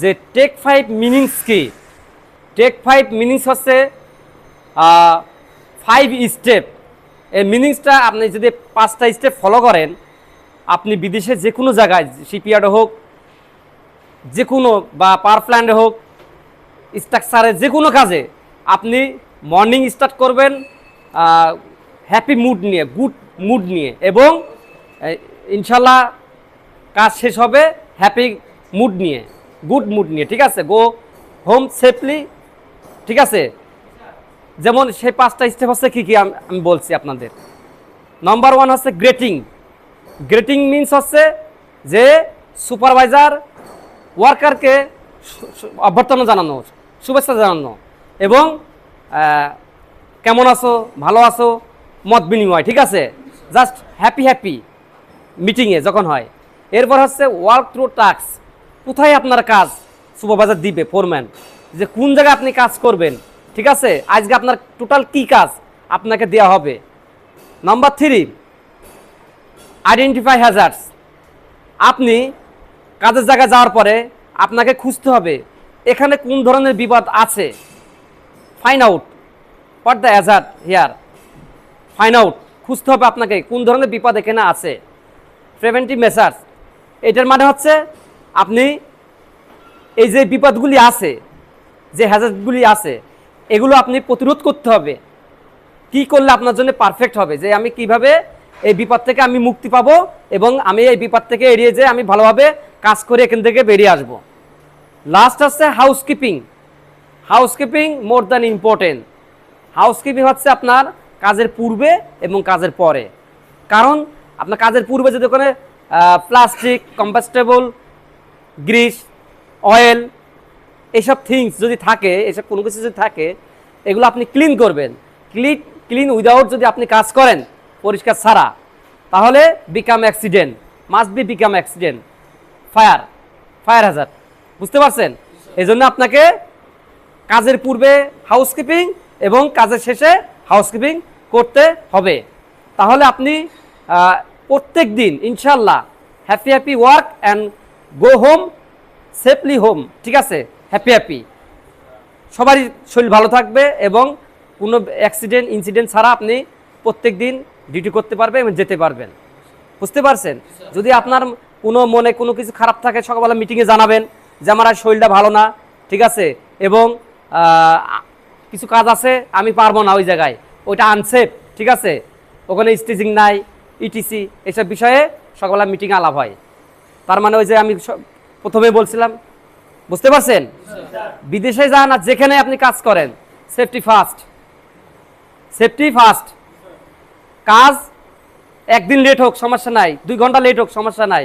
যে take five meanings কি? Take five meanings হচ্ছে ফাইভ স্টেপ এই মিনিংসটা আপনি যদি পাঁচটা স্টেপ ফলো করেন, আপনি বিদেশে যে কোনো জায়গায় শিপইয়ার্ডে হোক যে কোনো বা পাওয়ার প্ল্যান্টে হোক স্ট্রাকচারে যে কোনো কাজে, আপনি মর্নিং স্টার্ট করবেন হ্যাপি মুড নিয়ে গুড মুড নিয়ে এবং ইনশাল্লাহ কাজ শেষ হবে হ্যাপি মুড নিয়ে। গুড মুড নিয়ে, ঠিক আছে? গো হোম সেফলি ঠিক আছে? যেমন সেই পাঁচটা স্টেপ হচ্ছে কী কী আম- বলছি আপনাদের। নাম্বার ওয়ান হচ্ছে গ্রেটিং গ্রেটিং মিনস হচ্ছে যে সুপারভাইজার ওয়ার্কারকে অভ্যর্থনা জানানো, শুভেচ্ছা জানানো এবং কেমন আছো, ভালো আছো, মত বিনিময়, ঠিক আছে? জাস্ট হ্যাপি হ্যাপি মিটিংয়ে যখন হয়। এরপর হচ্ছে ওয়ার্ক থ্রু টাস্ক কোথায় আপনার কাজ? সুপারভাইজার দিবে ফোরম্যান যে কোন জায়গায় আপনি কাজ করবেন, ঠিক আছে? আজকে আপনার টোটাল কি কাজ? আপনাকে দেওয়া হবে। নাম্বার থ্রি আইডেন্টিফাই হ্যাজার্ডস আপনি কাজের জায়গায় যাওয়ার পরে আপনাকে খুঁজতে হবে, এখানে কোন ধরনের বিপদ আছে? Find out what the hazard here find out খুঁজতে হবে আপনাকে কোন ধরনের বিপদ এখানে আছে। প্রিভেন্টিভ মেসার্স এটার মানে হচ্ছে আপনি এই যে বিপদগুলি আছে, যে হ্যাজার্ডগুলি আছে, এগুলো আপনি প্রতিরোধ করতে হবে। কি করলে আপনার জন্য পারফেক্ট হবে? যে আমি কীভাবে এই বিপদ থেকে আমি মুক্তি পাবো এবং আমি এই বিপদ থেকে এড়িয়ে যেয়ে আমি ভালোভাবে কাজ করে এখান থেকে বেরিয়ে আসব। লাস্ট হচ্ছে housekeeping housekeeping more than important housekeeping হচ্ছে আপনার কাজের পূর্বে এবং কাজের পরে। কারণ আপনার কাজের পূর্বে যদি ওখানে প্লাস্টিক কম্পাস্টেবল গ্রিস, অয়েল এইসব থিংস যদি থাকে, এসব কোনো কিছু যদি থাকে, এগুলো আপনি ক্লিন করবেন। ক্লিন ক্লিন উইদাউট যদি আপনি কাজ করেন, পরিষ্কার ছাড়া, তাহলে become accident must be become accident fire fire hazard বুঝতে পারছেন? এই জন্য আপনাকে কাজের পূর্বে হাউসকিপিং এবং কাজের শেষে হাউসকিপিং করতে হবে। তাহলে আপনি প্রত্যেক দিন ইনশাল্লাহ happy happy work and go home safely home ঠিক আছে? হ্যাপি হ্যাপি সবারই শরীর ভালো থাকবে এবং কোনো অ্যাক্সিডেন্ট ইনসিডেন্ট ছাড়া আপনি প্রত্যেক দিন ডিউটি করতে পারবেন এবং যেতে পারবেন। বুঝতে পারছেন? যদি আপনার কোনো মনে কোনো কিছু খারাপ থাকে, সকালবেলা মিটিংয়ে জানাবেন যে আমার আর শরীরটা ভালো না, ঠিক আছে? এবং কিছু কাজ আছে, আমি পারব না ওই জায়গায়। ওইটা আনসেফ ঠিক আছে? ওখানে স্টেজিং নাই ইটিসি এসব বিষয়ে সকালবেলা মিটিং আলাপ হয়। তার মানে ওই যে আমি প্রথমে বলছিলাম, বুঝতে পারছেন? বিদেশে যান আর যেখানে আপনি কাজ করেন সেফটি ফার্স্ট সেফটি ফার্স্ট কাজ একদিন লেট হোক, সমস্যা নাই, দুই ঘণ্টা লেট হোক, সমস্যা নাই।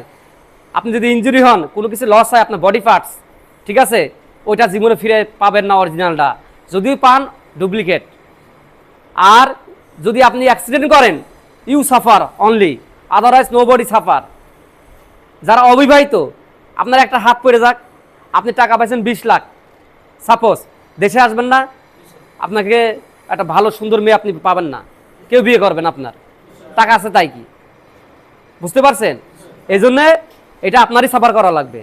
আপনি যদি ইনজুরি হন, কোনো কিছু লস হয়, আপনার বডি পার্টস ঠিক আছে? ওইটা জীবনে ফিরে পাবেন না অরিজিনালটা যদিও পান ডুপ্লিকেট আর যদি আপনি অ্যাক্সিডেন্ট করেন you suffer only otherwise nobody suffer যারা অবিবাহিত, আপনার একটা হাত পড়ে যাক। আপনি টাকা পাইছেন বিশ লাখ। সাপোজ দেশে আসবেন না, আপনাকে একটা ভালো সুন্দর মেয়ে আপনি পাবেন না। কেউ বিয়ে করবেন আপনার। টাকা আছে তাই কি? বুঝতে পারছেন? এই জন্যে এটা আপনারই সাফার করা লাগবে।